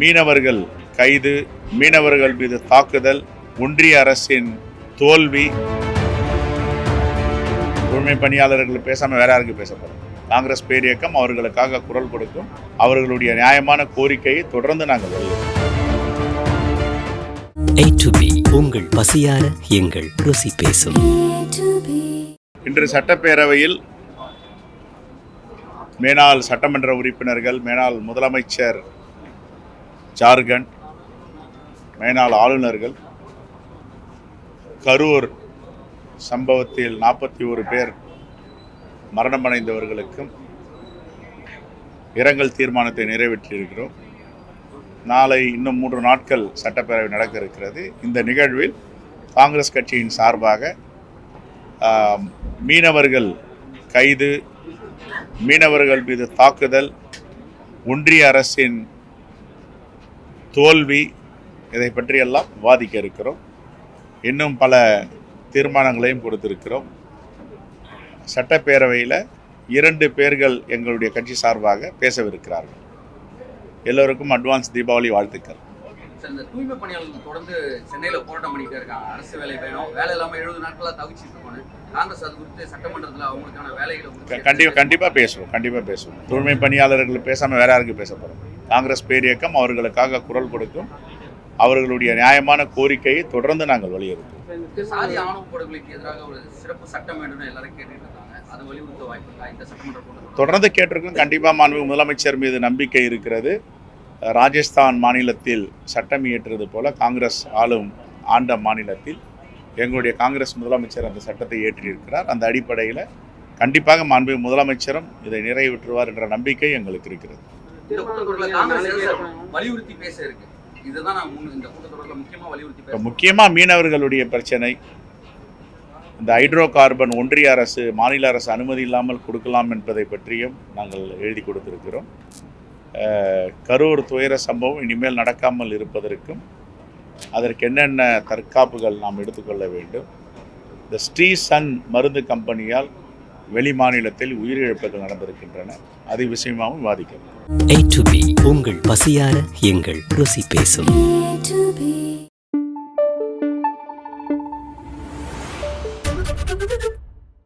மீனவர்கள் கைது மீனவர்கள் மீது தாக்குதல் ஒன்றிய அரசின் தோல்வி. தூய்மை பணியாளர்கள் பேசாம வேற யாருக்கு பேச போறோம்? காங்கிரஸ் பேரியக்கம் அவர்களுக்காக குரல் கொடுக்கும். அவர்களுடைய நியாயமான கோரிக்கையை தொடர்ந்து நாங்கள் B உங்கள் பசியார எங்கள் ருசி பேசும். இன்று சட்டப்பேரவையில் மேனாள் சட்டமன்ற உறுப்பினர்கள் மேனாள் முதலமைச்சர் ஜார்க்கண்ட் மேனாள் ஆளுநர்கள் கரூர் சம்பவத்தில் நாற்பத்தி ஒரு பேர் மரணமடைந்தவர்களுக்கும் இரங்கல் தீர்மானத்தை நிறைவேற்றியிருக்கிறோம். நாளை இன்னும் மூன்று நாட்கள் சட்டப்பேரவை நடக்க இருக்கிறது. இந்த நிகழ்வில் காங்கிரஸ் கட்சியின் சார்பாக மீனவர்கள் கைது மீனவர்கள் மீது தாக்குதல் ஒன்றிய அரசின் தோல்வி இதை பற்றியெல்லாம் விவாதிக்க இருக்கிறோம். இன்னும் பல தீர்மானங்களையும் கொடுத்திருக்கிறோம். சட்டப்பேரவையில் இரண்டு பேர்கள் எங்களுடைய கட்சி சார்பாக பேசவிருக்கிறார்கள். எல்லோருக்கும் அட்வான்ஸ் தீபாவளி வாழ்த்துக்கள். சார் இந்த தூய்மை பணியாளர்கள் தொடர்ந்து சென்னையில போராட்டம் பண்ணிட்டே இருக்காங்க. அரசு வேலை வேணும். வேலை இல்லாம எழுபது நாட்களா தவிச்சிட்டு இருக்கோம் காங்கிரஸ் அது குறித்து சட்டமன்றத்துல அவங்களுக்கான வேலைகளை குறித்து கண்டிப்பாக கண்டிப்பாக பேசுவோம். கண்டிப்பாக பேசுவோம். தூய்மை பணியாளர்கள் பேசாமல் வேற யாருக்கு பேச போகிறோம் காங்கிரஸ் பேரியக்கம் அவர்களுக்காக குரல் கொடுக்கும். அவர்களுடைய நியாயமான கோரிக்கையை தொடர்ந்து நாங்கள் வலியுறுத்துவோம். இந்த சாதி ஆணவ படுகொலைக்கு எதிராக ஒரு சிறப்பு சட்டம் வேணும்னு எல்லாரும் கேட்டுட்டு இருக்காங்க அதை வலியுறுத்த வாய்ப்பு இருக்கா? இந்த சட்டமன்ற கூட்டத்தில்? தொடர்ந்து கேட்டிருக்கோம். கண்டிப்பாக மாண்பு முதலமைச்சர் மீது நம்பிக்கை இருக்கிறது. ராஜஸ்தான் மாநிலத்தில் சட்டம் இயற்றுவது போல காங்கிரஸ் ஆளும் ஆண்ட மாநிலத்தில் எங்களுடைய காங்கிரஸ் முதலமைச்சர் அந்த சட்டத்தை இயற்றியிருக்கிறார். அந்த அடிப்படையில் கண்டிப்பாக மாண்பு முதலமைச்சரும் இதை நிறைவேற்றுவார் என்ற நம்பிக்கை எங்களுக்கு இருக்கிறது. இந்த கூட்டத்தொடரில் காங்கிரஸ் வலியுறுத்தி பேச இருக்கு இதுதான் நான் இந்த கூட்டத்தொடரில் முக்கியமா வலியுறுத்தி இப்போ பேச முக்கியமாக மீனவர்களுடைய பிரச்சனை. இந்த ஹைட்ரோ கார்பன் ஒன்றிய அரசு மாநில அரசு அனுமதி இல்லாமல் கொடுக்கலாம் என்பதை பற்றியும் நாங்கள் எழுதி கொடுத்திருக்கிறோம். கரூர் துயர சம்பவம் இனிமேல் நடக்காமல் இருப்பதற்கும் அதற்கு என்னென்ன தற்காப்புகள் நாம் எடுத்துக்கொள்ள வேண்டும்? இந்த ஸ்ரீ சன் மருந்து கம்பெனியால் வெளி மாநிலத்தில் உயிரிழப்புகள் நடந்திருக்கின்றன. அதை விஷயமாகவும் விவாதிக்கிறோம் உங்கள் பசியார எங்கள் ருசி பேசும். Thank.